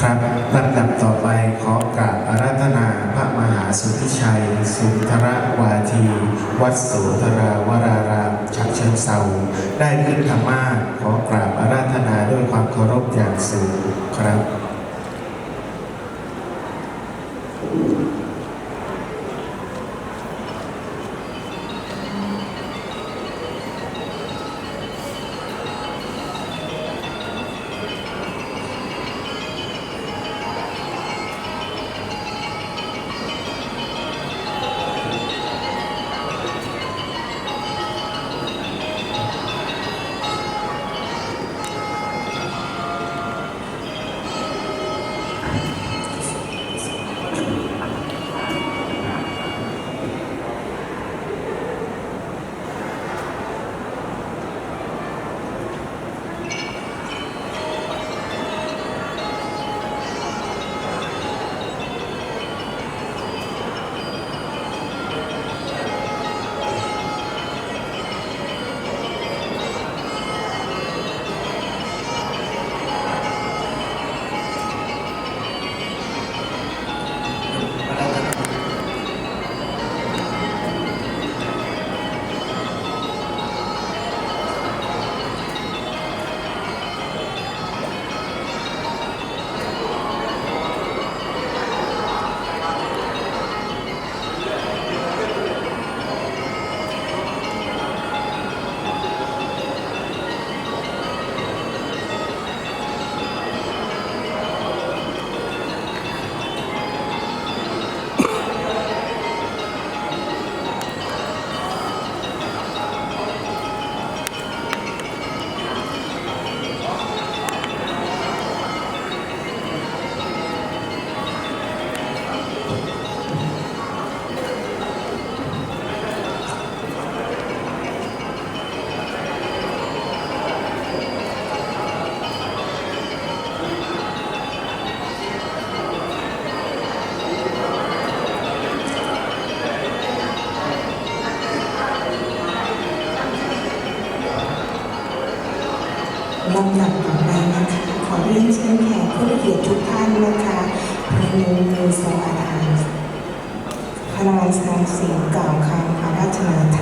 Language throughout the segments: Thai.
ครับลำดับต่อไปขอกราบอาราธนาพระมหาสุทธิชัย สุนทรวาที วัดโสธราวรารามฉะเชิงเซาได้ขึ้นธรรมาขอกราบอาราธนาด้วยความเคารพอย่างสูงครับำดับต่อไปนะคะ ขอเรียนเชิญแขกผู้เกียรติทุกท่านนะคะพระนุมือสวาดานพระราชาเสียงกล่าวคำพระราชนาท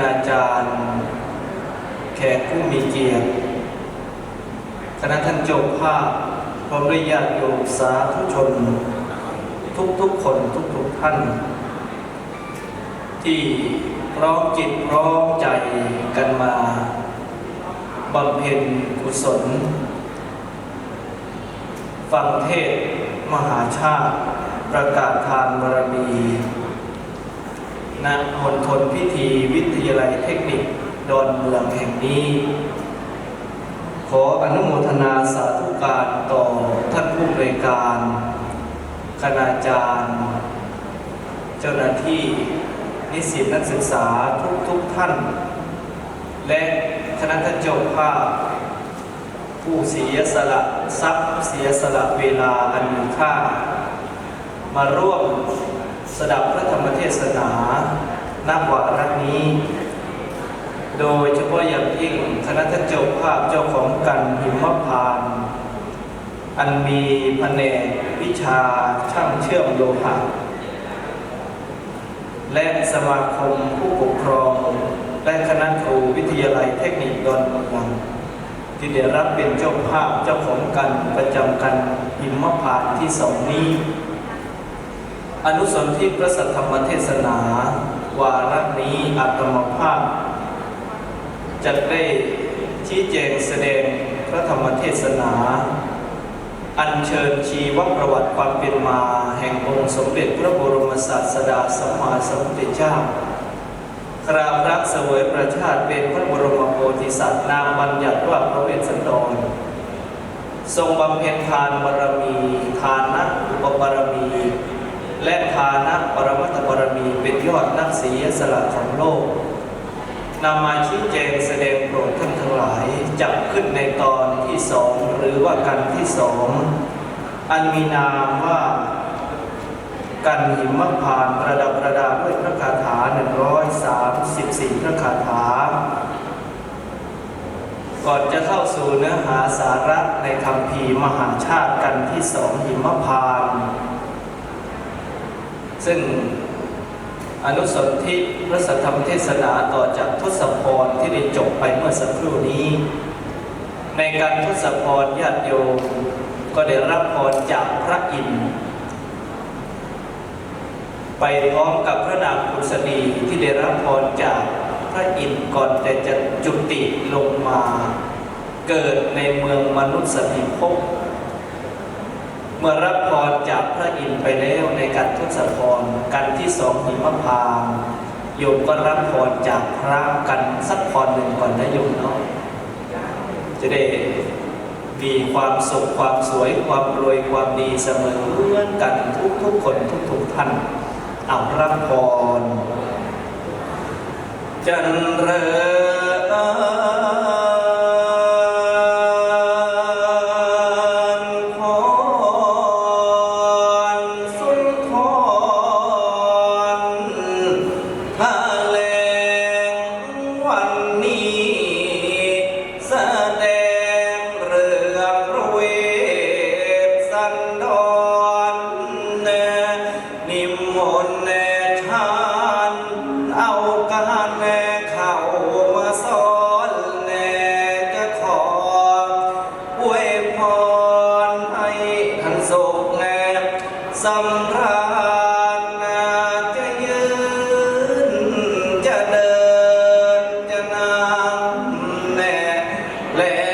ณาจารย์ แขกผู้มีเกียรติ คณะท่านเจ้าภาพพร้อมด้วยญาติโยมสาธุชน ทุกๆคนทุกๆท่าน ที่พร้อมจิตพร้อมใจกันมาบำเพ็ญกุศล ฟังเทศมหาชาติ ประกาศทานบารมี ณมณฑลพิธีวิทยาลัยเทคนิคดอนเมืองแห่งนี้ ขออนุโมทนาสาธุการต่อท่านผู้บริการคณาจารย์ เจ้าหน้าที่นิสิตนักศึกษาทุกๆทท่าน และคณะท่านเจ้าภาพ ผู้เสียสละทรัพย์เสียสละเวลาอันมีค่า มาร่วม สดับพระธรรมเทศนาณวาระนี้ โดยเฉพาะอย่างยิ่งคณะท่านเจ้าภาพเจ้าของกันหิมพานต์อันมีแผนกวิชาช่างเชื่อมโลหะ และสมาคมผู้ปกครอง และคณะครูวิทยาลัยเทคนิคดอนเมืองที่ได้รับเป็นเจ้าภาพเจ้าของกันประจำกันหิมพานต์ที่สองนี้ อนุสนที่พระสัทธรรมเทศนา วาระนี้อาตมภาพจะได้ชี้แจงแสดงพระธรรมเทศนา อัญเชิญชีวประวัติความเป็นมาแห่งองค์สมเด็จพระบรมศาสดาสัมมาสัมพุทธเจ้าคราบรักเสวยประชาติเป็นพระบรมโพธิสัตว์นามบัญญัติว่าพระเวสสันดรทรงบำเพ็ญทานบารมี ทานะอุปบารมี และทานะปรมัตถบารมีเป็นยอดนักเสียสละของโลกนำมาชี้แจงแสดงโปรดท่านทั้งหลายจับขึ้นในตอนที่สองหรือว่ากันที่สองอันมีนามว่ากันหิมพานต์ประดับประดาด้วยพระคาถา 134 พระคาถา ก่อนจะเข้าสู่เนื้อหาสาระในคำพีมหาชาติกันที่สองหิมพาน ซึ่งอนุสนธิพระสัทธรรมเทศนาต่อจากทศพรที่ได้จบไปเมื่อสักครู่นี้ ในการทศพรญาติโยมก็ได้รับพรจากพระอินทร์ไปพร้อมกับพระนางกุศลีที่ได้รับพรจากพระอินทร์ก่อนแต่จะจุติลงมา เกิดในเมืองมนุษย์สถิภพ เมื่อรับพรจากพระอินทร์ไปแล้วในการทุศพรกันที่สองหิมพานโยมก็รับพรจากพระกันสักพรหนึ่งก่อนนะโยมเนาะจะได้มีความสุขความสวยความรวยความดีเสมอเหมือนกันทุกทุกคนทุกทุกท่านเอารับพรจันเริ 하 lei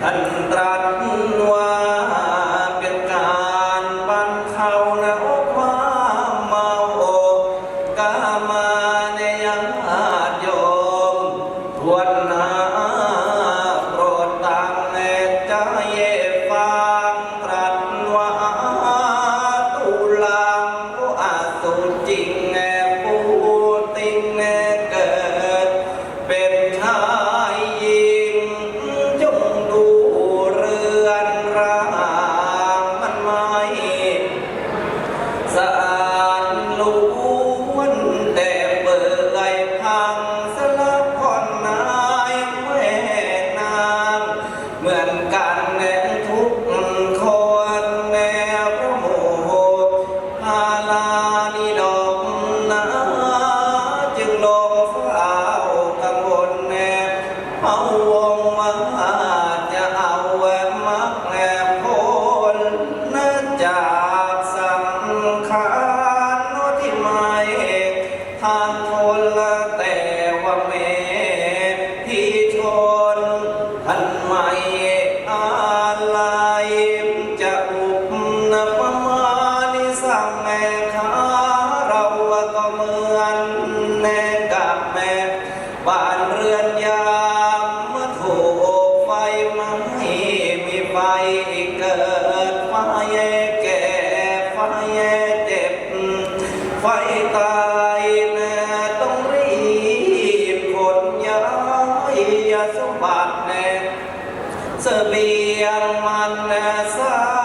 Hantra さあ Nam Mô La Tề เสบียงมันสา